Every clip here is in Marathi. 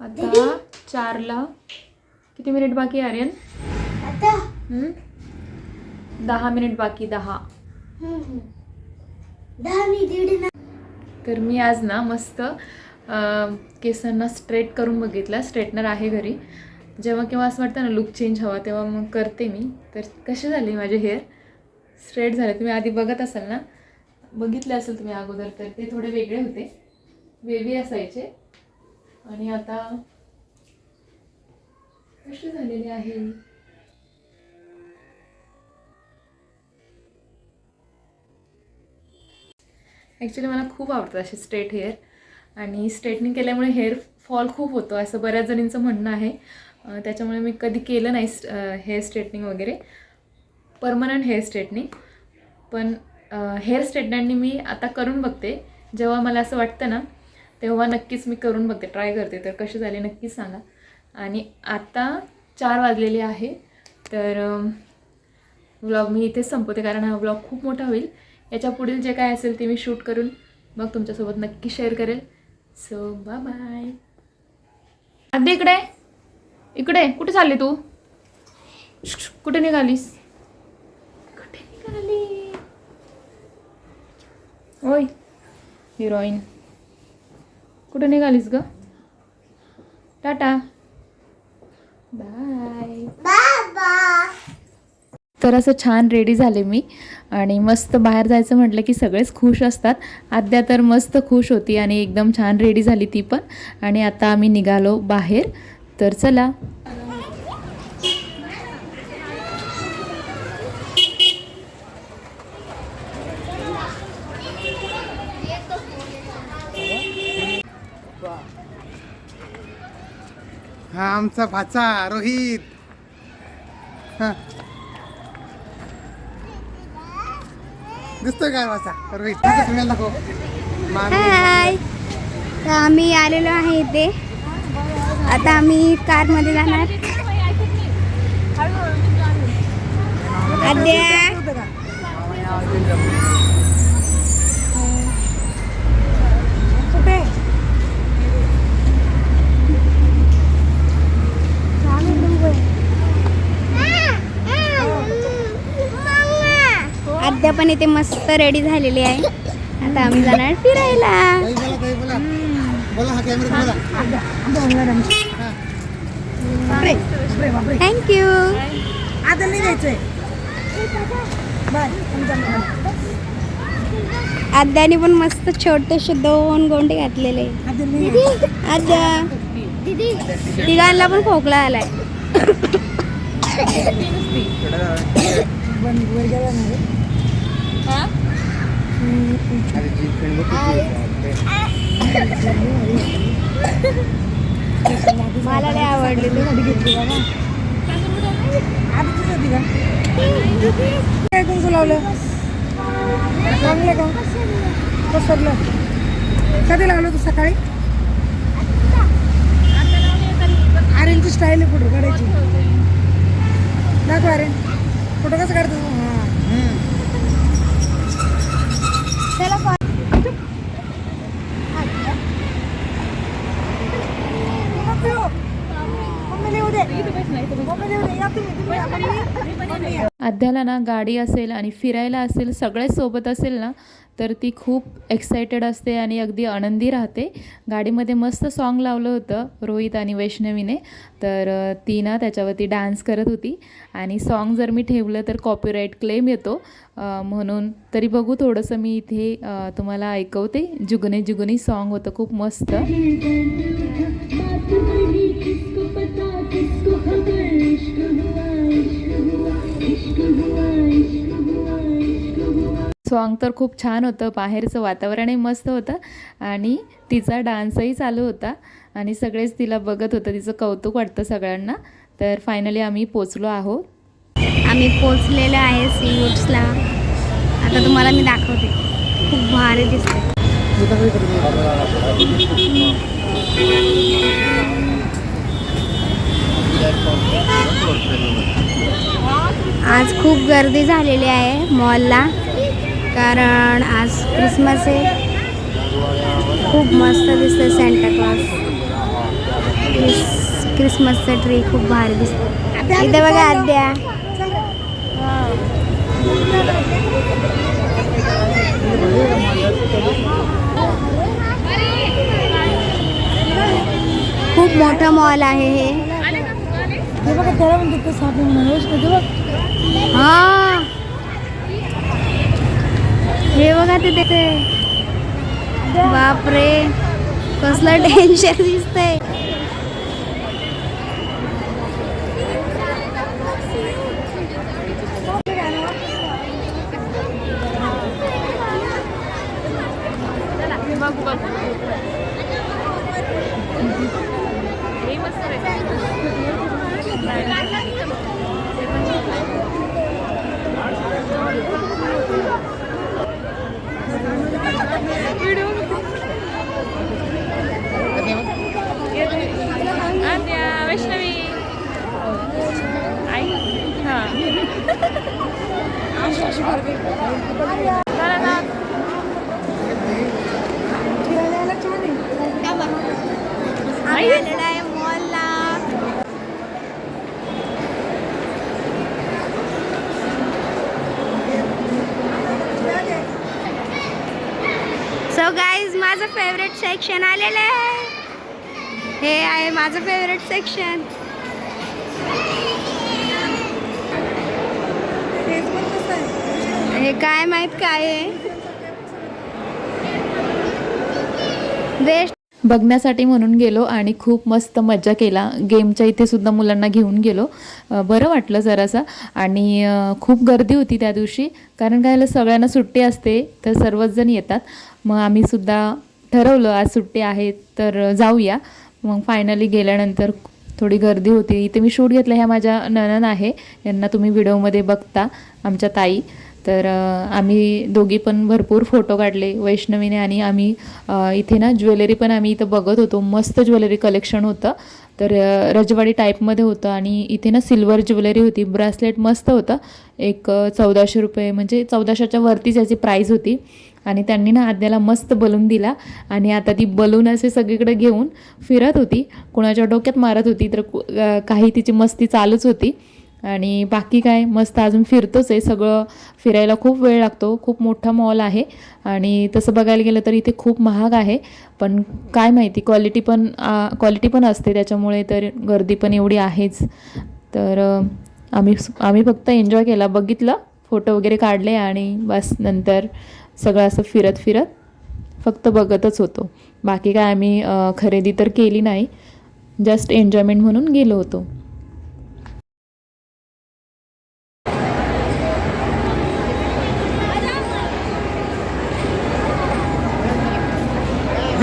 आता चारला किती मिनिट बाकी आर्यन? आता. हम्म? दहा मिनिट बाकी दहा. दहा मी दीड ना. तर मी आज ना मस्त अं, केसांना स्ट्रेट करून बघितलं. स्ट्रेटनर आहे घरी. जेव्हा केव्हा असं वाटतं ना लुक चेंज हवा तेव्हा मग करते मी. तर कसे झाले माझे हेअर स्ट्रेट झाले. तुम्ही आधी बघत असाल ना? बघितले असेल तुम्ही अगोदर तर ते थोडे वेगळे होते. वेवी असायचे. आणि आता कशी झालेले आहे. ॲक्च्युली मला खूप आवडतं असे स्ट्रेट हेअर आणि स्ट्रेटनिंग केल्यामुळे हेअर फॉल खूप होतो असं बऱ्याच जणींचं म्हणणं आहे. त्याच्यामुळे मी कधी केलं नाही हेअर स्ट्रेटनिंग वगैरे. परमनंट हेअर स्ट्रेटनिंग पण हेअर स्ट्रेटनरनी मी आता करून बघते. जेव्हा मला असं वाटतं ना तेव्हा नक्कीच मी करून बघते ट्राय करते. तर कसे झाले नक्कीच सांगा. आणि आता चार वाजलेले आहे तर व्लॉग मी इथेच संपवते कारण हा व्लॉग खूप मोठा होईल. याच्या पुढील जे काय असेल ते मी शूट करून मग तुमच्यासोबत नक्की शेअर करेल. सो बाय बाय अगदी इकडे इकडे कुठे चालली तू? कुठे निघालीस? कुठे निघाली? ओय हिरोईन कुठं निघालीस ग? टाटा. बाय तर असं छान रेडी झाले मी. आणि मस्त बाहेर जायचं म्हटलं की सगळेच खुश असतात. आद्या तर मस्त खुश होती आणि एकदम छान रेडी झाली ती पण. आणि आता आम्ही निघालो बाहेर. तर चला. हा आमचा भाचा रोहित. हा. दिसतोय काय भाचा रोहित दाखव तुम्हाला दाखव मामी हाय. तर आम्ही आलेलो आहे इथे. आता आम्ही कारमध्ये जाणार. आद्या. आद्या पण इथे मस्त रेडी झालेली आहे. आता आम्ही जाणार फिरायला. हा थँक्यू आता नाही जायचंय आद्याने पण मस्त छोटेसे दोन गोंडे घातलेले. आद्या. तिघांना पण खोकला आलाय. वर गेला नाही. फ्रेंड मला नाही आवडले. गाडी घेतली बाबा? आता तुझं होती का? काय तुमचं लावलं? चांगलं का? पसरलं. कधी लावलं तू सकाळी? आर्यनची स्टाईल आहे फोटो काढायची. दाखव आर्यन फोटो कसं काढतो? हां. या. आद्याला ना गाडी असेल आणि फिरायला असेल सगळे सोबत असेल ना तर ती खूप एक्सायटेड असते आणि अगदी आनंदी राहते गाडीमध्ये मस्त सॉन्ग लावलं होतं रोहित आणि वैष्णवीने तर ती ना त्याच्यावरती डान्स करत होती आणि सॉन्ग जर मी ठेवलं तर कॉपीराईट क्लेम येतो म्हणून तरी बघू थोडंसं मी इथे तुम्हाला ऐकवते जुगने जुगनी सॉन्ग होतं खूप मस्त सॉन्ग तर खूप छान होतं. बाहेरचं वातावरणही मस्त होतं आणि तिचा डान्सही चालू होता आणि सगळेच तिला बघत होतं. तिचं कौतुक वाटतं सगळ्यांना. तर फायनली आम्ही पोचलो आहोत. आम्ही पोचलेलो आहे सी वुड्सला आता तुम्हाला मी दाखवते. खूप भारी दिसते आज खूप गर्दी झालेली आहे मॉलला कारण आज क्रिसमस आहे. खूप मस्त दिसते सेंटा क्लॉज क्रिसमसचं ट्री खूप भारी दिसतं इथे बघा आद्या. खूप मोठा मॉल आहे हे. हे बघा त्याला म्हणते ते साधे म्हणून वैष्णव ते बघ हे बघा तिथे. ते बापरे कसलं टेन्शन दिसतंय आद्या वैष्णवी आई हां फिरायला यायला छान आहे आम्ही आलेलो आहे मॉलला सो गाईज माझं फेवरेट सेक्शन आलेलं आहे. हे आहे माझं फेवरेट सेक्शन हे काय माहीत काय आहे? बेस्ट. बघण्यासाठी म्हणून गेलो आणि खूप मस्त मजा केला. गेमच्या इथे सुद्धा मुलांना घेऊन गेलो. बरं वाटलं जरासं. आणि खूप गर्दी होती त्या दिवशी. कारण काय झालं, सगळ्यांना सुट्टी असते तर सर्वच जण येतात. मग आम्ही सुद्धा ठरवलं आज सुट्टी आहे तर जाऊया. मग फायनली गेल्यानंतर थोडी गर्दी होती. इथे मी शूट घेतलं ह्या माझ्या ननन आहे. यांना तुम्ही व्हिडिओमध्ये बघता आमच्या ताई. तर आम्ही दोघी पण भरपूर फोटो काढले वैष्णवीने आणि आम्ही इथे ना ज्वेलरी पण आम्ही इथं बघत होतो. मस्त ज्वेलरी कलेक्शन होतं. तर रजवाडी टाईपमध्ये होतं आणि इथे ना सिल्वर ज्वेलरी होती. ब्रासलेट मस्त होतं. एक चौदाशे रुपये म्हणजे चौदाशेच्या वरतीच याची प्राईज होती. आणि त्यांनी ना आद्याला मस्त बलून दिला आणि आता ती बलून असे सगळीकडे घेऊन फिरत होती. कुणाच्या डोक्यात मारत होती तर कु- काही तिची मस्ती चालूच होती. आणि बाकी काय? मस्त अजून फिरतोच आहे. सगळं फिरायला खूप वेळ लागतो. खूप मोठा मॉल आहे. आणि तसं बघायला गेलं तर इथे खूप महाग आहे. पण काय माहिती क्वालिटी पण क्वालिटी पण असते. त्याच्यामुळे तर गर्दी पण एवढी आहेच. तर आम्ही आम्ही फक्त एन्जॉय केला. बघितलं फोटो वगैरे काढले आणि बस नंतर सगळं असं फिरत फिरत फक्त बघतच होतो. बाकी काय आम्ही खरेदी तर केली नाही. जस्ट एन्जॉयमेंट म्हणून गेलो होतो.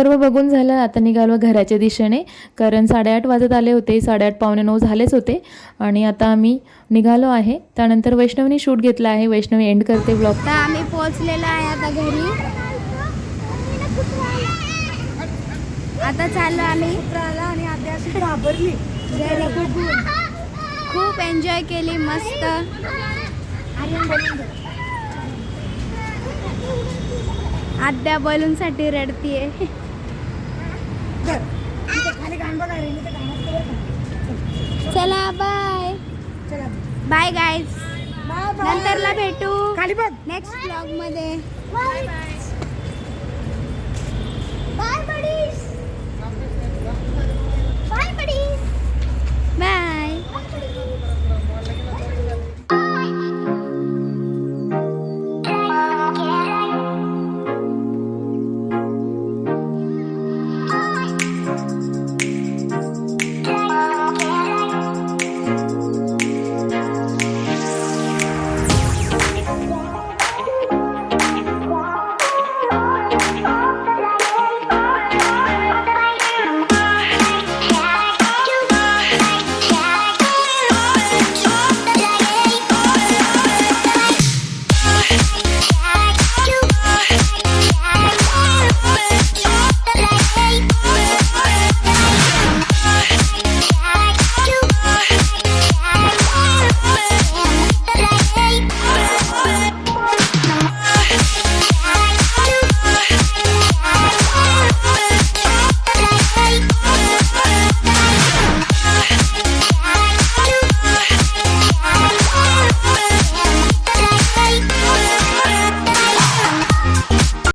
सर्व बघून झालं आता निघालो घराच्या दिशेने. कारण साडेआठ वाजत आले होते साडेआठ पावणे नऊ झालेच होते. आणि आता आम्ही निघालो आहे. त्यानंतर वैष्णवीने शूट घेतला आहे. वैष्णवी एंड करते ब्लॉग तर आम्ही पोहोचलेलो आहे आता घरी. आता चाललो आम्ही आणि अशी घाबरली. खूप एन्जॉय केली मस्त. आद्या बलूनसाठी रडतीये. चला बाय चला. बाय गायज नंतरला भेटू. खाली बघ. नेक्स्ट ब्लॉगमध्ये बाय बडीस बाय